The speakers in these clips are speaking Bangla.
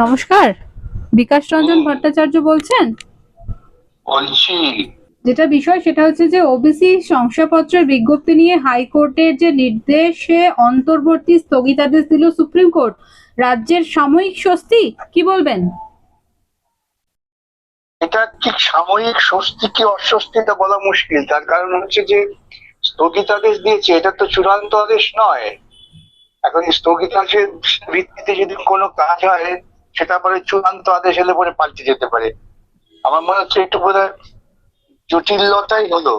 নমস্কার। বিকাশ রঞ্জন ভট্টাচার্য বলছেন? বলছি। যেটা বিষয় সেটা হচ্ছে যে ওবিসি শংসাপত্রের বিজ্ঞপ্তি নিয়ে হাইকোর্টের যে নির্দেশে অন্তর্বর্তী স্থগিতাদেশ দিল সুপ্রিম কোর্ট রাজ্যের সাময়িক স্বস্তি কি বলবেন? এটা ঠিক সাময়িক স্বস্তি কি অস্বস্তি এটা বলা মুশকিল। তার কারণ হচ্ছে যে স্থগিতাদেশ দিয়েছে এটা তো চূড়ান্ত আদেশ নয়। এখন স্থগিতাদেশের ভিত্তিতে যদি কোনো কাজ হয় সেটা পরে চূড়ান্ত আদেশ এলে পরে পাল্টে যেতে পারে। আমার মনে হচ্ছে একটু বোধ জটিলতাই হলো।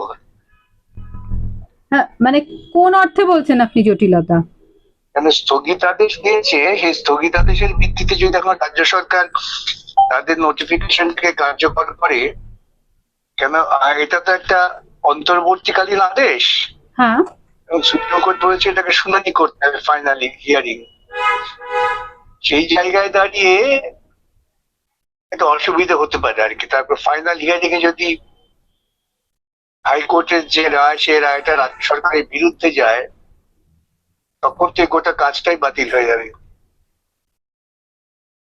হ্যাঁ মানে কোন অর্থে বলছেন আপনি জটিলতা? কেন স্থগিতাদেশ দিয়েছে সেই স্থগিতাদেশের ভিত্তিতে যদি এখন রাজ্য সরকার তাদের নোটিফিকেশনকে কার্যকর করে কেন এটা তো একটা অন্তর্বর্তীকালীন আদেশ। হ্যাঁ। সুপ্রিম কোর্ট বলেছে এটাকে শুনানি করতে হবে ফাইনালি হিয়ারিং সেই জায়গায় দাঁড়িয়ে একটা অসুবিধা হতে পারে আর কি। তারপর ফাইনাল হিয়ারিং এ যদি হাইকোর্টের যে রায়, সেই রায়টা রাজ্য সরকারের বিরুদ্ধে যায়, তখন তো গোটা কাজটাই বাতিল হয়ে যাবে।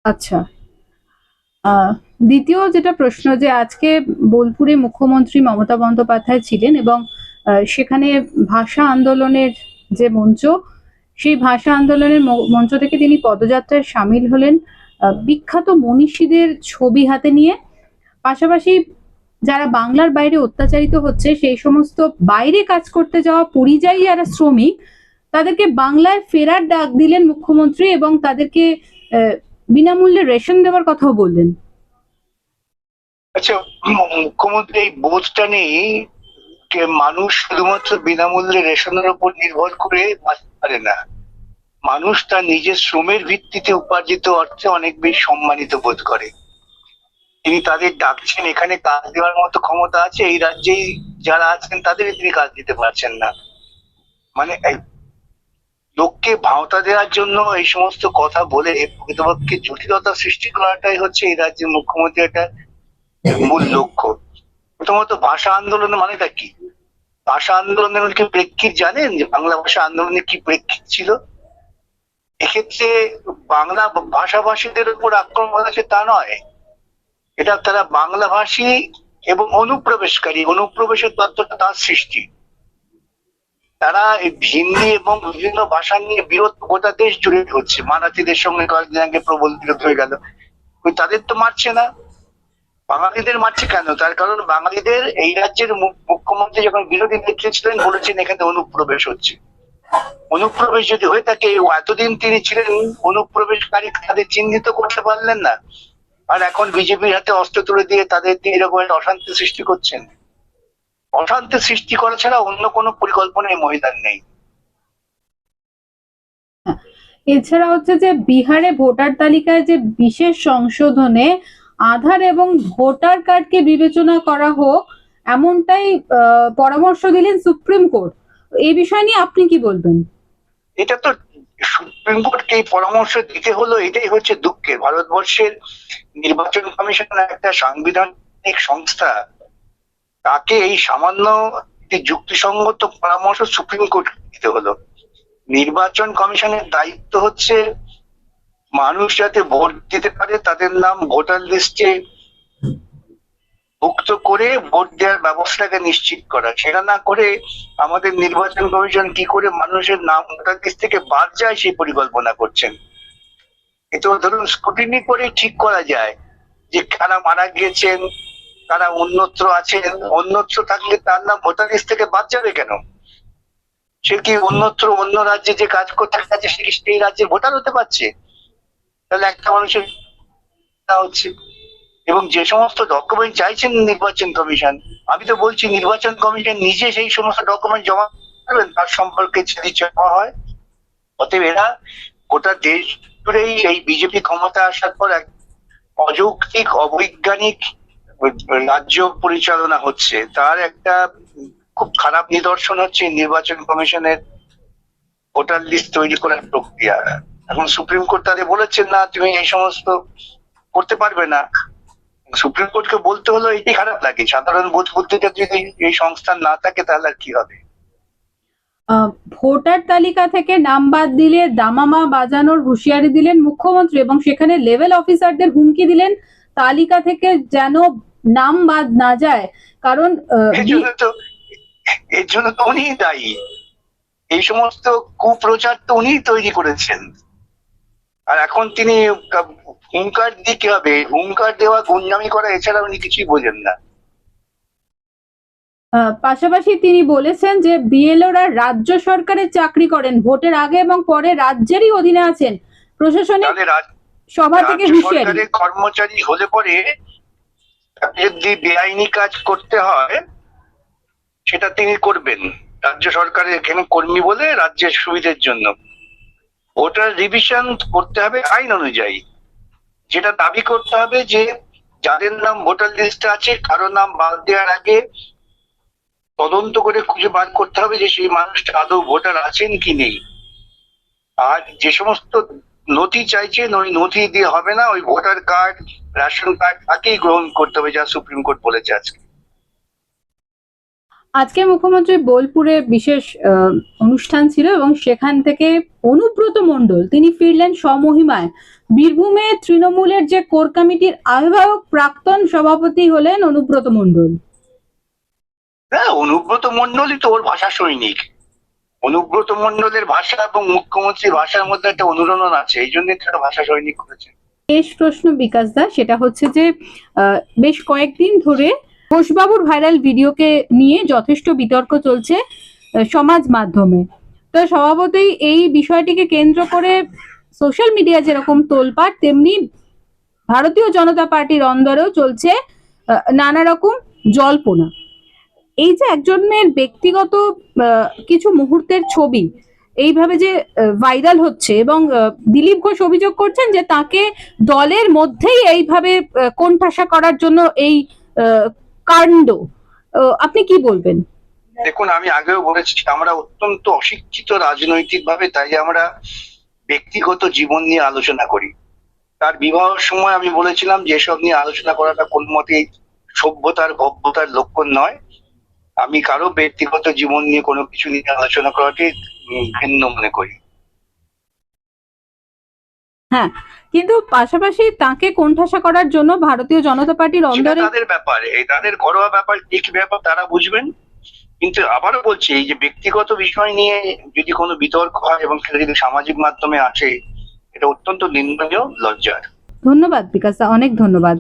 আচ্ছা। দ্বিতীয় যেটা প্রশ্ন যে আজকে বোলপুরে মুখ্যমন্ত্রী মমতা বন্দ্যোপাধ্যায় ছিলেন এবং সেখানে ভাষা আন্দোলনের যে মঞ্চ সেই ভাষা আন্দোলনের মঞ্চ থেকে তিনি পদযাত্রায় সামিল হলেন বিখ্যাত মনীষীদের ছবি হাতে নিয়ে। পাশাপাশি যারা বাংলার বাইরে অত্যাচারিত হচ্ছে, সেই সমস্ত বাইরে কাজ করতে যাওয়া পরিযায়ী যারা শ্রমিক, তাদেরকে বাংলায় ফেরার ডাক দিলেন মুখ্যমন্ত্রী এবং তাদেরকে বিনামূল্যে রেশন দেওয়ার কথাও বললেন। আচ্ছা মুখ্যমন্ত্রী, এই বোধটা নেই যে মানুষ শুধুমাত্র বিনামূল্যে রেশনের উপর নির্ভর করে বাঁচতে পারে না। মানুষ তার নিজের শ্রমের ভিত্তিতে উপার্জিত অর্থে অনেক বেশি সম্মানিত বোধ করে। তিনি তাদের ডাকছেন, এখানে কাজ দেওয়ার মতো ক্ষমতা আছে, এই রাজ্যেই যারা আছেন তাদের তিনি কাজ দিতে পারছেন না। মানে লোককে ভাওতা দেওয়ার জন্য এই সমস্ত কথা বলে প্রকৃতপক্ষে জটিলতা সৃষ্টি করাটাই হচ্ছে এই রাজ্যের মুখ্যমন্ত্রী একটা মূল লক্ষ্য। প্রথমত ভাষা আন্দোলন মানেটা কি? ভাষা আন্দোলনের প্রেক্ষিত জানেন? যে বাংলা ভাষা আন্দোলনে কি প্রেক্ষিত ছিল? এক্ষেত্রে বাংলা ভাষাভাষীদের উপর আক্রমণ হয়েছে তা নয়। এটা তারা বাংলা ভাষী এবং অনুপ্রবেশকারী। অনুপ্রবেশের তত্ত্বটা তার সৃষ্টি। তারা হিন্দি এবং বিভিন্ন ভাষা নিয়ে বিরোধ গোটা দেশ জুড়ে হচ্ছে। মারাঠিদের সঙ্গে কয়েকদিন আগে প্রবল বিরোধ হয়ে গেল। তাদের তো মারছে না। বাঙালিদের মারছে কেন? তার কারণ বাঙালিদের এই রাজ্যের মুখ্যমন্ত্রী যখন বিরোধী নেত্রী ছিলেন বলেছেন, এখানে অনুপ্রবেশ হচ্ছে। অনুপ্রবেশ যদি হয়ে থাকে এতদিন তিনি ছিলেন, অনুপ্রবেশকারী তাদের চিহ্নিত করতে পারলেন না। আর এখন বিজেপির হাতে অস্ত্র তুলে দিয়ে তাদের এরকম একটা অশান্তি সৃষ্টি করছেন। অশান্তি সৃষ্টি করা ছাড়া অন্য কোনো পরিকল্পনা এই মহিলার নেই। এছাড়া হচ্ছে যে বিহারে ভোটার তালিকায় যে বিশেষ সংশোধনে আধার এবং ভোটার কার্ডকে বিবেচনা করা হোক, এমনটাই পরামর্শ দিলেন সুপ্রিম কোর্ট। এই বিষয় নিয়ে আপনি কি বলবেন? এটা তো সুপ্রিম কোর্টকে এই পরামর্শ দিতে হলো, এটাই হচ্ছে দুঃখের। ভারতবর্ষের নির্বাচন কমিশন একটা সাংবিধানিক সংস্থা, তাকে এই সামান্য যুক্তিসঙ্গত পরামর্শ সুপ্রিম কোর্ট দিতে হলো। নির্বাচন কমিশনের দায়িত্ব হচ্ছে মানুষ যাতে ভোট দিতে পারে, তাদের নাম ভোটার লিস্টে ভুক্ত করে ভোট দেওয়ার ব্যবস্থাকে নিশ্চিত করা। সেটা না করে আমাদের নির্বাচন কমিশন কি করে মানুষের নাম ভোটার লিস্ট থেকে বাদ যায় সেই পরিকল্পনা করছেন? এতো ধরুন স্কুটিনি করে ঠিক করা যায় যে কারা মারা গিয়েছেন, কারা অন্যত্র আছেন, অন্যত্র থাকলে তার নাম ভোটার লিস্ট থেকে বাদ যাবে কেন? সে কি অন্যত্র অন্য রাজ্যে যে কাজ করতে যাচ্ছে সে সেই রাজ্যের ভোটার হতে পারছে? তাহলে একটা মানুষের হচ্ছে। এবং যে সমস্ত ডকুমেন্ট চাইছেন নির্বাচন কমিশন, আমি তো বলছি নির্বাচন কমিশন নিজে সেই সমস্ত ডকুমেন্ট জমা করবেন, তার সম্পর্কে যদি চাওয়া হয়। অতএব এরা গোটা দেশ জুড়েই এই বিজেপি ক্ষমতা আসার পর এক অযৌক্তিক, অবৈজ্ঞানিক রাজ্য পরিচালনা হচ্ছে। তার একটা খুব খারাপ নিদর্শন হচ্ছে নির্বাচন কমিশনের ভোটার লিস্ট তৈরি করার প্রক্রিয়া। এখন সুপ্রিম কোর্ট তাদের বলেছেন না তুমি এই সমস্ত করতে পারবে না। সুপ্রিম কোর্টকে বলতে হলো এটি খারাপ লাগে। সাধারণ বোধ বুদ্ধিটা যদি এই সংস্থান না থাকে তাহলে আর কি হবে? ভোটার তালিকা থেকে নাম বাদ দিলে দামামা বাজানোর হুঁশিয়ারি দিলেন মুখ্যমন্ত্রী এবং সেখানে লেভেল অফিসারদের হুমকি দিলেন তালিকা থেকে যেন নাম বাদ না যায়। কারণ এর জন্য তো উনিই দায়ী। এই সমস্ত কুপ্রচার তো উনিই তৈরি করেছেন। আর এখন তিনি কা- হুঙ্কার দিতে হবে? হুঙ্কার দেওয়া গুন্ডামি করা এছাড়া উনি কিছুই বোঝেন না। পাশাপাশি তিনি বলেছেন যে বিএলওরা রাজ্য সরকারের চাকরি করেন ভোটের আগে এবং পরে রাজ্যেরই অধীনে আছেন। প্রশাসনিক সভা থেকে হুঁশিয়ারি। কর্মচারী হলে পরে যদি বেআইনি কাজ করতে হয় সেটা তিনি করবেন। রাজ্য সরকারের এখানে কর্মী বলে রাজ্যের সুবিধের জন্য। ভোটার রিভিশন করতে হবে আইন অনুযায়ী। যেটা দাবি করতে হবে যে, যাদের নাম ভোটার লিস্টে আছে, কারও নাম বাদ দেওয়ার আগে তদন্ত করে খুঁজে বার করতে হবে যে সেই মানুষটা আদৌ ভোটার আছেন কি নেই। আর যে সমস্ত নথি চাইছেন, ওই নথি দিয়ে হবে না, ওই ভোটার কার্ড রেশন কার্ড তাকেই গ্রহণ করতে হবে যা সুপ্রিম কোর্ট বলেছে আজকে। আজকে মুখ্যমন্ত্রী বোলপুরে বিশেষ অনুষ্ঠান ছিল এবং সেখান থেকে অনুব্রত মণ্ডল তিনি ফিরলেন স্বমহিমায়। বীরভূমে তৃণমূলের যে কোর কমিটির আহ্বায়ক প্রাক্তন সভাপতি হলেন অনুব্রত মণ্ডল। হ্যাঁ অনুব্রত মন্ডলই তো ওর ভাষা সৈনিক। অনুব্রত মন্ডলের ভাষা এবং মুখ্যমন্ত্রীর ভাষার মধ্যে একটা অনুরণন আছে এই জন্য ভাষা সৈনিক করেছে শেষ প্রশ্ন বিকাশ দা সেটা হচ্ছে যে আহ, বেশ কয়েকদিন ধরে ঘোষবাবুর ভাইরাল ভিডিওকে নিয়ে যথেষ্ট বিতর্ক চলছে সমাজ মাধ্যমে। তো স্বভাবতই এই বিষয়টিকে কেন্দ্র করে সোশ্যাল মিডিয়া যেরকম তোলপাট তেমনি ভারতীয় জনতা পার্টির অন্দরেও চলছে নানা রকম জল্পনা। এই যে একজনের ব্যক্তিগত কিছু মুহূর্তের ছবি, এইভাবে যে ভাইরাল হচ্ছে এবং দিলীপ ঘোষ অভিযোগ করছেন যে তাকে দলের মধ্যেই এইভাবে কোণঠাসা করার জন্য এই কাণ্ড। আপনি কি বলবেন? দেখুন আমি আগেও বলেছি আমরা অত্যন্ত অশিক্ষিত রাজনৈতিক ভাবে তাই আমরা ব্যক্তিগত জীবন নিয়ে আলোচনা করি। তার বিবাহের সময় আমি বলেছিলাম যে এসব নিয়ে আলোচনা করাটা কোন মতেই সভ্যতার ভব্যতার লক্ষণ নয়। আমি কারও ব্যক্তিগত জীবন নিয়ে কোনো কিছু নিয়ে আলোচনা উম, ভিন্ন মনে করি। কিন্তু পাশাপাশি তাকে কোণঠাসা করার জন্য ভারতীয় জনতা পার্টির অন্তরে তাদের ব্যাপার। এই তাদের ঘরোয়া ব্যাপার কি কি ব্যাপার তারা বুঝবেন? কিন্তু আবারও বলছি এই যে ব্যক্তিগত বিষয় নিয়ে যদি কোনো বিতর্ক হয় এবং সেটা যদি সামাজিক মাধ্যমে আসে এটা অত্যন্ত নিন্দনীয় লজ্জার। ধন্যবাদ বিকাশ অনেক ধন্যবাদ।